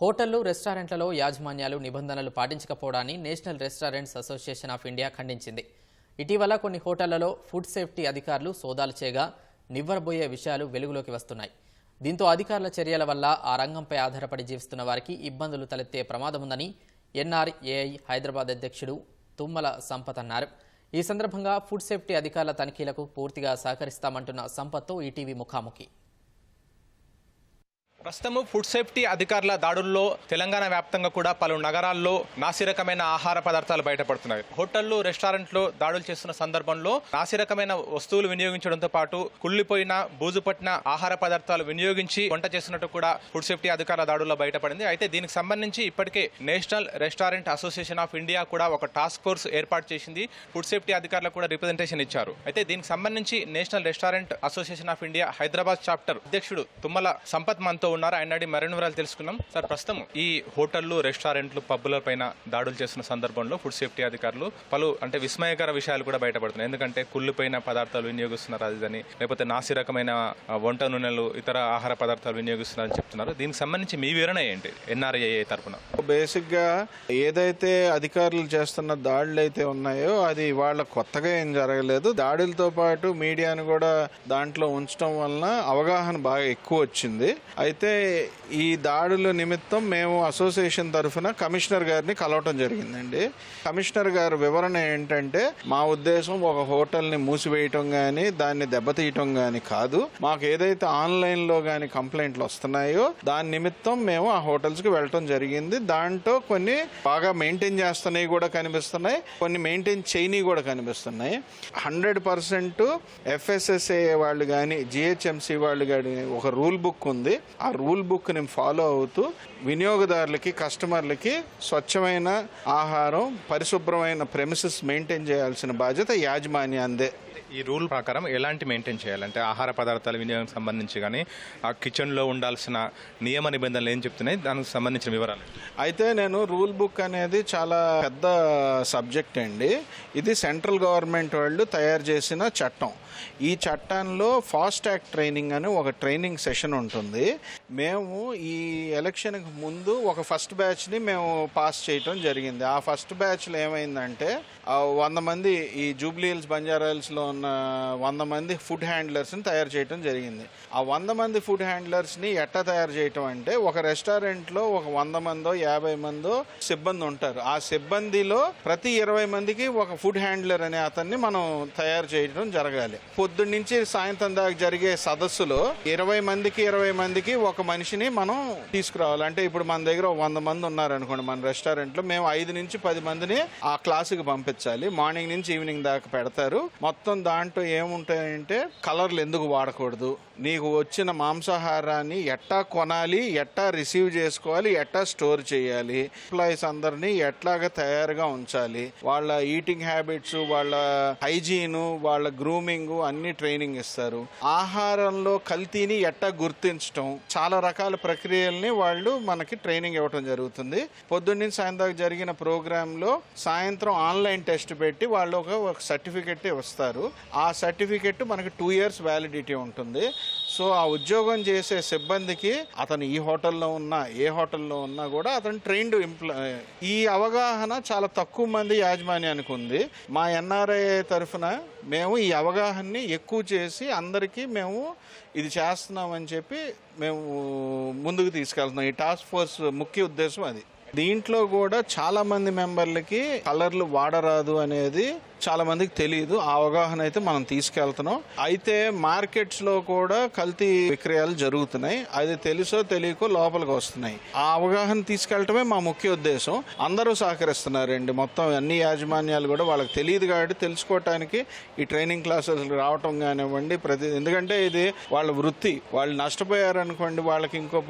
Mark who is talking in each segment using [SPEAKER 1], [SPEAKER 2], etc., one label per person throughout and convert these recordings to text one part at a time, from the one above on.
[SPEAKER 1] హోటళ్ళు రెస్టారెంట్లలో యాజమాన్యాలు నిబంధనలు పాటించకపోవడాన్ని national restaurants association of India ఖండించింది. ఇటీవల కొన్ని హోటళ్ళలో ఫుడ్ సేఫ్టీ అధికారులు సోదాలు చేయగా నివ్వరబోయే విషయాలు వెలుగులోకి వస్తున్నాయి. దీంతో అధికారుల చర్యల వల్ల ఆ రంగంపై ఆధారపడి జీవిస్తున్న వారికి ఇబ్బందులు తలెత్తే ప్రమాదముందని ఎన్ఆర్ఏఐ హైదరాబాద్ అధ్యక్షుడు తుమ్మల సంపత్ అన్నారు. ఈ సందర్భంగా ఫుడ్ సేఫ్టీ అధికారుల తనిఖీలకు పూర్తిగా సహకరిస్తామంటున్న సంపత్తో ఈటీవీ ముఖాముఖి.
[SPEAKER 2] ప్రస్తుతము ఫుడ్ సేఫ్టీ అధికారుల దాడుల్లో తెలంగాణ వ్యాప్తంగా కూడా పలు నగరాల్లో నాసిరకమైన ఆహార పదార్థాలు బయటపడుతున్నాయి. హోటళ్ళు రెస్టారెంట్లు దాడులు చేస్తున్న సందర్భంలో నాసిరకమైన వస్తువులు వినియోగించడంతో పాటు కుళ్ళిపోయిన బూజు పట్టిన ఆహార పదార్థాలు వినియోగించి వంట చేసినట్టు కూడా ఫుడ్ సేఫ్టీ అధికారుల దాడుల్లో బయటపడింది. అయితే దీనికి సంబంధించి ఇప్పటికే national restaurant association of India కూడా ఒక టాస్క్ ఫోర్స్ ఏర్పాటు చేసింది. ఫుడ్ సేఫ్టీ అధికారులకు కూడా రిప్రజెంటేషన్ ఇచ్చారు. అయితే దీనికి సంబంధించి national restaurant association of India Hyderabad chapter అధ్యక్షుడు తుమ్మల సంపత్ మనతో ఉన్నారు. ఆయన అడిగి మరిన్ని వివరాలు తెలుసుకున్నాం సార్ ప్రస్తుతం ఈ హోటళ్ళు రెస్టారెంట్లు పబ్బుల పైన దాడులు చేస్తున్న సందర్భంలో ఫుడ్ సేఫ్టీ అధికారులు పలు అంటే విస్మయకర విషయాలు కూడా బయటపడుతున్నాయి. ఎందుకంటే కుళ్ళిపోయిన పదార్థాలు వినియోగిస్తున్నారు అదిదని లేకపోతే నాసి రకమైన వంట నూనెలు ఇతర ఆహార పదార్థాలు వినియోగిస్తున్నారని చెప్తున్నారు. దీనికి సంబంధించి మీ వివరణ ఏంటి? ఎన్ఆర్ఐ తరఫున
[SPEAKER 3] బేసిక్గా ఏదైతే అధికారులు చేస్తున్న దాడులు అయితే ఉన్నాయో అది వాళ్ళ కొత్తగా ఏం జరగలేదు. దాడులతో పాటు మీడియాను కూడా దాంట్లో ఉంచడం వలన అవగాహన బాగా ఎక్కువ వచ్చింది. అయితే ఈ దాడుల నిమిత్తం మేము అసోసియేషన్ తరఫున కమిషనర్ గారిని కలవటం జరిగిందండి. కమిషనర్ గారి వివరణ ఏంటంటే మా ఉద్దేశం ఒక హోటల్ని మూసివేయటం కానీ దాన్ని దెబ్బతీయటం కానీ కాదు. మాకు ఏదైతే ఆన్లైన్లో కానీ కంప్లైంట్లు వస్తున్నాయో దాని నిమిత్తం మేము ఆ హోటల్స్కి వెళ్ళటం జరిగింది. దాంట్లో కొన్ని బాగా మెయింటైన్ చేస్తున్నాయి కూడా కనిపిస్తున్నాయి. కొన్ని మెయింటైన్ చేయని కూడా కనిపిస్తున్నాయి. హండ్రెడ్ పర్సెంట్ ఎఫ్ఎస్ఎస్ఏ వాళ్ళు కానీ జిహెచ్ఎంసి వాళ్ళు కానీ ఒక రూల్ బుక్ ఉంది. ఆ రూల్ బుక్ని ఫాలో అవుతూ వినియోగదారులకి కస్టమర్లకి స్వచ్ఛమైన ఆహారం పరిశుభ్రమైన ప్రెమిసెస్ మెయింటైన్ చేయాల్సిన బాధ్యత యాజమాన్యందే.
[SPEAKER 2] ఈ రూల్ ప్రకారం ఎలాంటి మెయింటైన్ చేయాలంటే ఆహార పదార్థాల వినియోగం సంబంధించి కానీ ఆ కిచెన్లో ఉండాల్సిన నియమ నిబంధనలు ఏం చెప్తున్నాయి? దానికి సంబంధించిన వివరాలు.
[SPEAKER 3] అయితే నేను రూల్ బుక్ అనేది చాలా పెద్ద సబ్జెక్ట్ అండి. ఇది సెంట్రల్ గవర్నమెంట్ వాళ్ళు తయారు చేసిన చట్టం. ఈ చట్టంలో ఫాస్ట్ ట్రాక్ ట్రైనింగ్ అని ఒక ట్రైనింగ్ సెషన్ ఉంటుంది. మేము ఈ ఎలక్షన్కి ముందు ఒక ఫస్ట్ బ్యాచ్ని మేము పాస్ చేయటం జరిగింది. ఆ ఫస్ట్ బ్యాచ్లో ఏమైందంటే వంద మంది ఈ జూబ్లీ హిల్స్ బంజారా హిల్స్లో ఉన్న వంద మంది ఫుడ్ హ్యాండ్లర్స్ని తయారు చేయటం జరిగింది. ఆ వంద మంది ఫుడ్ హ్యాండ్లర్స్ని ఎట్టా తయారు చేయటం అంటే ఒక రెస్టారెంట్లో ఒక వంద మందో యాభై మందో సిబ్బంది ఉంటారు. ఆ సిబ్బందిలో ప్రతి ఇరవై మందికి ఒక ఫుడ్ హ్యాండ్లర్ అనే అతన్ని మనం తయారు చేయడం జరగాలి. పొద్దున్న నుంచి సాయంత్రం దాకా జరిగే సదస్సులో ఇరవై మందికి ఇరవై మందికి ఒక మనిషిని మనం తీసుకురావాలి. అంటే ఇప్పుడు మన దగ్గర వంద మంది ఉన్నారు అనుకోండి మన రెస్టారెంట్లో మేము ఐదు నుంచి పది మందిని ఆ క్లాసుకి పంపించాలి. మార్నింగ్ నుంచి ఈవినింగ్ దాకా పెడతారు. మొత్తం దాంట్లో ఏముంటాయంటే కలర్లు ఎందుకు వాడకూడదు? నీకు వచ్చిన మాంసాహారాన్ని ఎట్టా కొనాలి ఎట్టా రిసీవ్ చేసుకోవాలి ఎట్టా స్టోర్ చేయాలి? ఎంప్లాయీస్ అందరినీ ఎట్లాగా తయారుగా ఉంచాలి? వాళ్ళ ఈటింగ్ హ్యాబిట్స్ వాళ్ళ హైజీన్ వాళ్ళ గ్రూమింగ్ అన్ని ట్రైనింగ్ ఇస్తారు. ఆహారంలో కల్తీని ఎట్టా గుర్తించడం చాలా రకాల ప్రక్రియల్ని వాళ్ళు మనకి ట్రైనింగ్ ఇవ్వడం జరుగుతుంది. పొద్దున్నే సాయంత్రం జరిగిన ప్రోగ్రాంలో సాయంత్రం ఆన్లైన్ టెస్ట్ పెట్టి వాళ్ళు ఒక ఒక సర్టిఫికెట్ ఇస్తారు. ఆ సర్టిఫికెట్ మనకి టూ ఇయర్స్ వ్యాలిడిటీ ఉంటుంది. సో ఆ ఉద్యోగం చేసే సిబ్బందికి అతను ఈ హోటల్లో ఉన్నా ఏ హోటల్లో ఉన్నా కూడా అతను ట్రైన్డ్ ఎంప్లా ఈ అవగాహన చాలా తక్కువ మంది యాజమాన్యానికి ఉంది. మా ఎన్ఆర్ఐ తరఫున మేము ఈ అవగాహనని ఎక్కువ చేసి అందరికీ మేము ఇది చేస్తున్నామని చెప్పి మేము ముందుకు తీసుకెళ్తున్నాం. ఈ టాస్క్ ఫోర్స్ ముఖ్య ఉద్దేశం అది. దీంట్లో కూడా చాలా మంది మెంబర్లకి కలర్లు వాడరాదు అనేది చాలా మందికి తెలియదు ఆ అవగాహన అయితే మనం తీసుకెళ్తున్నాం. అయితే మార్కెట్స్లో కూడా కల్తీ విక్రయాలు జరుగుతున్నాయి. అది తెలుసో తెలియకో లోపలికి వస్తున్నాయి. ఆ అవగాహన తీసుకెళ్ళటమే మా ముఖ్య ఉద్దేశం. అందరూ సహకరిస్తున్నారండి. మొత్తం అన్ని యాజమాన్యాలు కూడా వాళ్ళకి తెలియదు కాబట్టి తెలుసుకోవటానికి ఈ ట్రైనింగ్ క్లాసెస్ రావటం కానివ్వండి ప్రతి ఎందుకంటే ఇది వాళ్ళ వృత్తి. వాళ్ళు నష్టపోయారనుకోండి వాళ్ళకి ఇంకో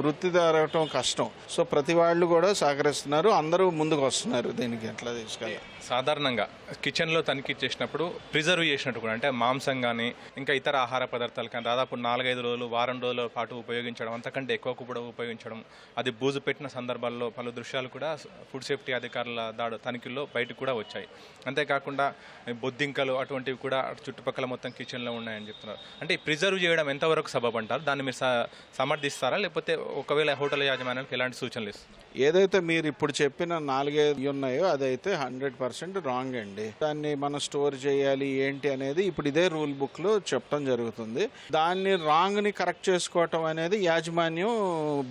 [SPEAKER 3] వృత్తి దొరకటం కష్టం. సో ప్రతి వాళ్ళు కూడా సహకరిస్తున్నారు. అందరూ ముందుకు వస్తున్నారు దీనికి ఎట్లా తీసుకెళ్ళాలి
[SPEAKER 2] సాధారణంగా కిచెన్లో తనిఖీ చేసినప్పుడు ప్రిజర్వ్ చేసినట్టు కూడా అంటే మాంసం కానీ ఇంకా ఇతర ఆహార పదార్థాలు కానీ దాదాపు నాలుగైదు రోజులు వారం రోజుల పాటు ఉపయోగించడం అంతకంటే ఎక్కువ కూడా ఉపయోగించడం అది బూజు పెట్టిన సందర్భాల్లో పలు దృశ్యాలు కూడా ఫుడ్ సేఫ్టీ అధికారుల దాడు తనిఖీల్లో బయటకు కూడా వచ్చాయి. అంతేకాకుండా బొద్దింకలు అటువంటివి కూడా చుట్టుపక్కల మొత్తం కిచెన్లో ఉన్నాయని చెప్తున్నారు. అంటే ప్రిజర్వ్ చేయడం ఎంతవరకు సబబ్ అంటారు? దాన్ని మీరు స- సమర్థిస్తారా? లేకపోతే ఒకవేళ హోటల్ యాజమాన్యానికి ఎలాంటి సూచనలు ఇస్తారు?
[SPEAKER 3] ఏదైతే మీరు ఇప్పుడు చెప్పిన నాలుగైదు ఉన్నాయో అదైతే హండ్రెడ్ పర్సెంట్ రాంగ్ అండి. దాన్ని మనం స్టోర్ చేయాలి ఏంటి అనేది ఇప్పుడు ఇదే రూల్ బుక్లో చెప్పడం జరుగుతుంది. దాన్ని రాంగ్ని కరెక్ట్ చేసుకోవటం అనేది యాజమాన్యం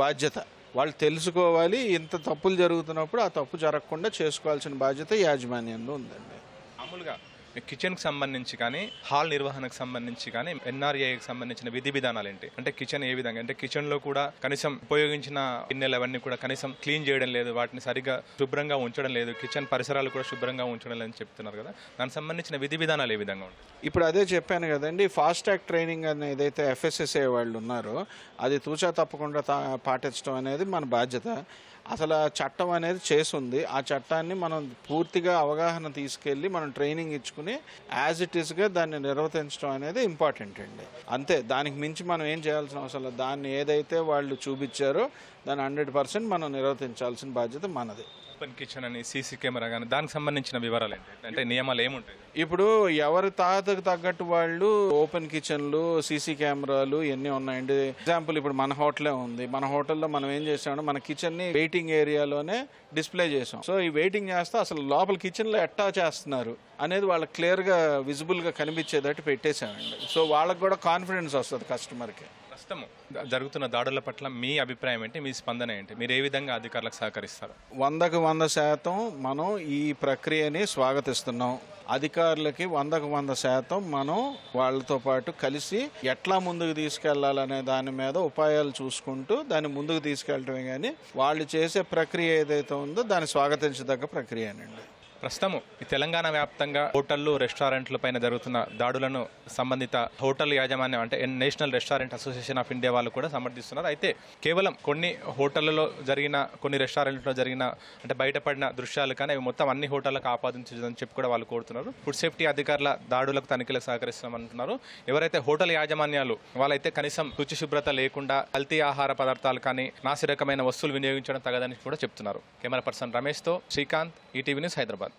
[SPEAKER 3] బాధ్యత. వాళ్ళు తెలుసుకోవాలి ఇంత తప్పులు జరుగుతున్నప్పుడు ఆ తప్పు జరగకుండా చేసుకోవాల్సిన బాధ్యత యాజమాన్యంలో ఉందండి.
[SPEAKER 2] మామూలుగా కిచెన్కి సంబంధించి కానీ హాల్ నిర్వహణకు సంబంధించి కానీ ఎన్ఆర్ఏకి సంబంధించిన విధి విధానాలు ఏంటి? అంటే కిచెన్ ఏ విధంగా? అంటే కిచెన్లో కూడా కనీసం ఉపయోగించిన గిన్నెలు అవన్నీ కూడా కనీసం క్లీన్ చేయడం లేదు. వాటిని సరిగ్గా శుభ్రంగా ఉంచడం లేదు. కిచెన్ పరిసరాలు కూడా శుభ్రంగా ఉంచడం లేదని చెప్తున్నారు కదా. దానికి సంబంధించిన విధి విధానాలు ఏ విధంగా ఉంటాయి?
[SPEAKER 3] ఇప్పుడు అదే చెప్పాను కదండి ఫాస్ట్ ట్రాక్ ట్రైనింగ్ అనేది ఏదైతే ఎఫ్ఎస్ఎస్ఏ వాళ్ళు ఉన్నారో అది తూచా తప్పకుండా తా- పాటించడం అనేది మన బాధ్యత. అసలు ఆ చట్టం అనేది చేసింది ఆ చట్టాన్ని మనం పూర్తిగా అవగాహన తీసుకెళ్ళి మనం ట్రైనింగ్ ఇచ్చుకుని యాజ్ ఇట్ ఈస్గా దాన్ని నిర్వర్తించడం అనేది ఇంపార్టెంట్ అండి. అంతే దానికి మించి మనం ఏం చేయాల్సిన అవసరం లేదు. దాన్ని ఏదైతే వాళ్ళు చూపించారో దాన్ని హండ్రెడ్ పర్సెంట్ మనం నిర్వర్తించాల్సిన బాధ్యత మనది.
[SPEAKER 2] ఓపెన్ కిచెన్ అని సీసీ కెమెరా కానీ దానికి సంబంధించిన వివరాలు ఏంటి? అంటే నియమాలు ఏముంటాయి?
[SPEAKER 3] ఇప్పుడు ఎవరి తాతకు తగ్గట్టు వాళ్ళు ఓపెన్ కిచెన్లు సీసీ కెమెరాలు ఇవన్నీ ఉన్నాయండి? ఎగ్జాంపుల్ ఇప్పుడు మన హోటలే ఉంది. మన హోటల్లో మనం ఏం చేసామంటే మన కిచెన్ని వెయిటింగ్ ఏరియాలోనే డిస్ప్లే చేసాం. సో ఈ వెయిటింగ్ చేస్తే అసలు లోపల కిచెన్లో ఎట్టా చేస్తున్నారు? అనేది వాళ్ళకి క్లియర్గా విజిబుల్గా కనిపించేటట్టు పెట్టేశామండి సో వాళ్ళకి కూడా కాన్ఫిడెన్స్ వస్తుంది కస్టమర్కి.
[SPEAKER 2] ప్రస్తుతం జరుగుతున్న దాడుల పట్ల మీ అభిప్రాయం ఏంటి? మీ స్పందన ఏంటి? మీరు ఏ విధంగా అధికారులకు సహకరిస్తారు?
[SPEAKER 3] వందకు వంద శాతం మనం ఈ ప్రక్రియని స్వాగతిస్తున్నాం. అధికారులకి వందకు వంద శాతం మనం వాళ్ళతో పాటు కలిసి ఎట్లా ముందుకు తీసుకెళ్ళాలనే దాని మీద ఉపాయాలు చూసుకుంటూ దాన్ని ముందుకు తీసుకెళ్ళటమే కానీ వాళ్ళు చేసే ప్రక్రియ ఏదైతే ఉందో దాన్ని స్వాగతించదగ్గ ప్రక్రియనండి.
[SPEAKER 2] ప్రస్తుతం ఈ తెలంగాణ వ్యాప్తంగా హోటళ్ళు రెస్టారెంట్ల పైన జరుగుతున్న దాడులను సంబంధిత హోటల్ యాజమాన్యం అంటే national restaurant association of India వాళ్ళు కూడా సమర్థిస్తున్నారు. అయితే కేవలం కొన్ని హోటళ్ళలో జరిగిన కొన్ని రెస్టారెంట్లో జరిగిన అంటే బయటపడిన దృశ్యాలు కానీ అవి మొత్తం అన్ని హోటళ్ళకు ఆపాదించదని చెప్పి కూడా వాళ్ళు కోరుతున్నారు. ఫుడ్ సేఫ్టీ అధికారుల దాడులకు తనిఖీలకు సహకరిస్తామంటున్నారు ఎవరైతే హోటల్ యాజమాన్యాలు వాళ్ళైతే కనీసం రుచి శుభ్రత లేకుండా కల్తీ ఆహార పదార్థాలు కానీ నాసి రకమైన వస్తువులు వినియోగించడం తగదని కూడా చెప్తున్నారు. కెమెరా పర్సన్ రమేష్తో శ్రీకాంత్ ఈటీవీ న్యూస్ హైదరాబాద్.